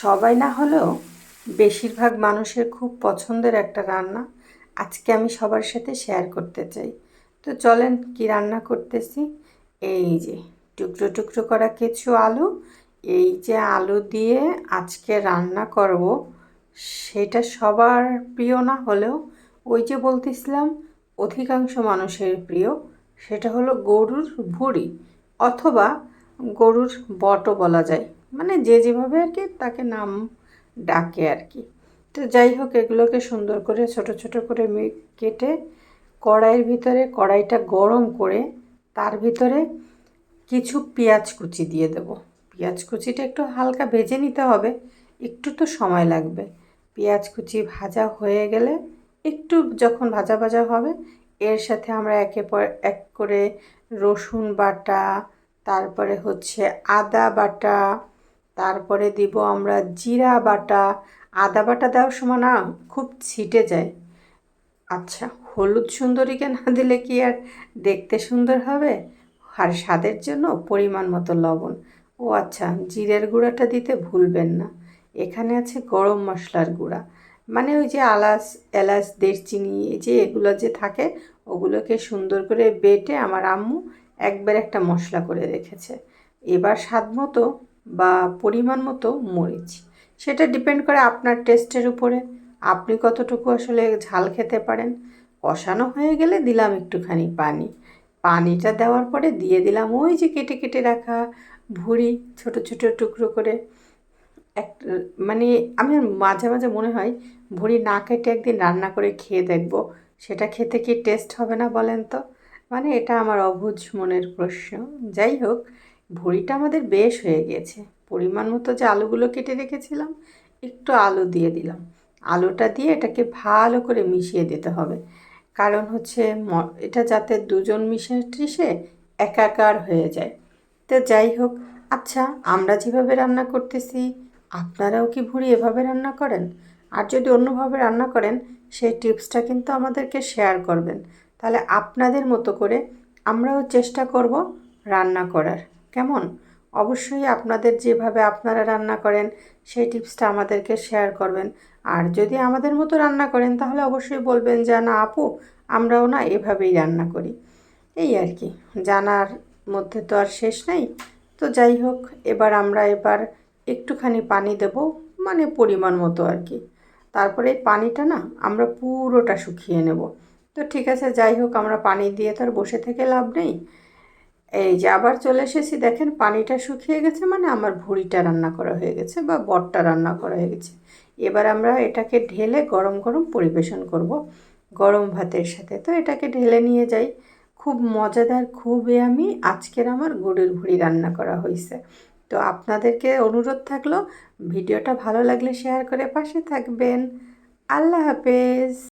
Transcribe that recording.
সবাই না হলেও বেশিরভাগ মানুষের খুব পছন্দের একটা রান্না আজকে আমি সবার সাথে শেয়ার করতে চাই। তো চলেন কি রান্না করতেছি? এই যে, টুকরো টুকরো করা কিছু আলু। এই যে আলু দিয়ে আজকে রান্না করব, সেটা সবার প্রিয় না হলেও ওই যে বলতেছিলাম, অধিকাংশ মানুষের প্রিয়, সেটা হলো গরুর ভুঁড়ি অথবা গরুর বটও বলা যায়। মানে যে যেভাবে আর কি তাকে নাম ডাকে আর কি। তো যাই হোক, এগুলোকে সুন্দর করে, ছোট ছোট করে কেটে কড়াইয়ের ভিতরে, কড়াইটা গরম করে তার ভিতরে কিছু পেঁয়াজ কুচি দিয়ে দেব। পেঁয়াজ কুচিটা একটু হালকা ভেজে নিতে হবে, একটু তো সময় লাগবে। পেঁয়াজ কুচি ভাজা হয়ে গেলে একটু যখন ভাজা ভাজা হবে, এর সাথে আমরা একে পর, এক করে রসুন বাটা, তারপরে হচ্ছে আদা বাটা তারপরে দিব আমরা জিরা বাটা। আদা বাটা দেওয়ার সময় না খুব ছিটে যায়। আচ্ছা হলুদ সুন্দরীকে না দিলে কি আর দেখতে সুন্দর হবে? আর স্বাদের জন্য পরিমাণ মতো লবণ। ও আচ্ছা জিরের গুঁড়াটা দিতে ভুলবেন না। এখানে আছে গরম মশলার গুঁড়া। মানে ওই যে আলাচ এলাচ, দারচিনি, এই যে এগুলো যে থাকে, ওগুলোকে সুন্দর করে বেটে আমার আম্মু একবার একটা মশলা করে রেখেছে। এবার স্বাদ মতো বা পরিমাণ মতো মরিচ। সেটা ডিপেন্ড করে আপনার টেস্টের উপরে। আপনি কতটুকু আসলে ঝাল খেতে পারেন। কষানো হয়ে গেলে দিলাম একটুখানি পানি। পানিটা দেওয়ার পরে দিয়ে দিলাম ওই যে কেটে কেটে রাখা ভুড়ি, ছোট ছোট টুকরো করে। এক মানে আমি মাঝে মাঝে মনে হয় ভুড়ি না কেটে একদিন রান্না করে খেয়ে দেখব। সেটা খেতে কি টেস্ট হবে না বলেন তো? মানে এটা আমার অবুঝ মনের প্রশ্ন। যাই হোক ভুড়িটা আমাদের বেশ হয়ে গিয়েছে। পরিমাণ মতো যে আলুগুলো কেটে রেখেছিলাম, একটু আলু দিয়ে দিলাম। আলুটা দিয়ে এটাকে ভালো করে মিশিয়ে দিতে হবে। কারণ হচ্ছে এটা যাতে দুজন মিশে, টিশে একাকার হয়ে যায়। তো যাই হোক আচ্ছা আমরা যেভাবে রান্না করতেছি, আপনারাও কি ভুড়ি এভাবে রান্না করেন? আর যদি অন্যভাবে রান্না করেন, সেই টিপসটা কিন্তু আমাদেরকে শেয়ার করবেন। তাহলে আপনাদের মতো করে আমরাও চেষ্টা করব রান্না করার। কেমন? অবশ্যই আপনাদের যেভাবে আপনারা রান্না করেন, সেই টিপসটা আমাদেরকে শেয়ার করবেন। আর যদি আমাদের মতো রান্না করেন, তাহলে অবশ্যই বলবেন যে, না আপু, আমরাও না এভাবেই রান্না করি। এই আর কি। জানার মধ্যে তো আর শেষ নেই। তো যাই হোক, এবার আমরা এবার একটুখানি পানি দেব মানে পরিমাণ মতো আর কি। তারপরে এই পানিটা না, আমরা পুরোটা শুকিয়ে নেব। তো ঠিক আছে, যাই হোক, আমরা পানি দিয়ে তো আর বসে থেকে লাভ নেই। এই যে আবার চলে এসেছি, দেখেন পানিটা শুকিয়ে গেছে মানে আমার ভুঁড়িটা রান্না করা হয়ে গেছে বা বটটা রান্না করা হয়ে গেছে। এবার আমরা এটাকে ঢেলে গরম গরম পরিবেশন করব গরম ভাতের সাথে। তো এটাকে ঢেলে নিয়ে যাই। খুব মজাদার খুবই আমি আজকের আমার গরুর ভুঁড়ি রান্না করা হয়েছে তো আপনাদেরকে অনুরোধ থাকল, ভিডিওটা ভালো লাগলে শেয়ার করে পাশে থাকবেন। আল্লাহ হাফেজ।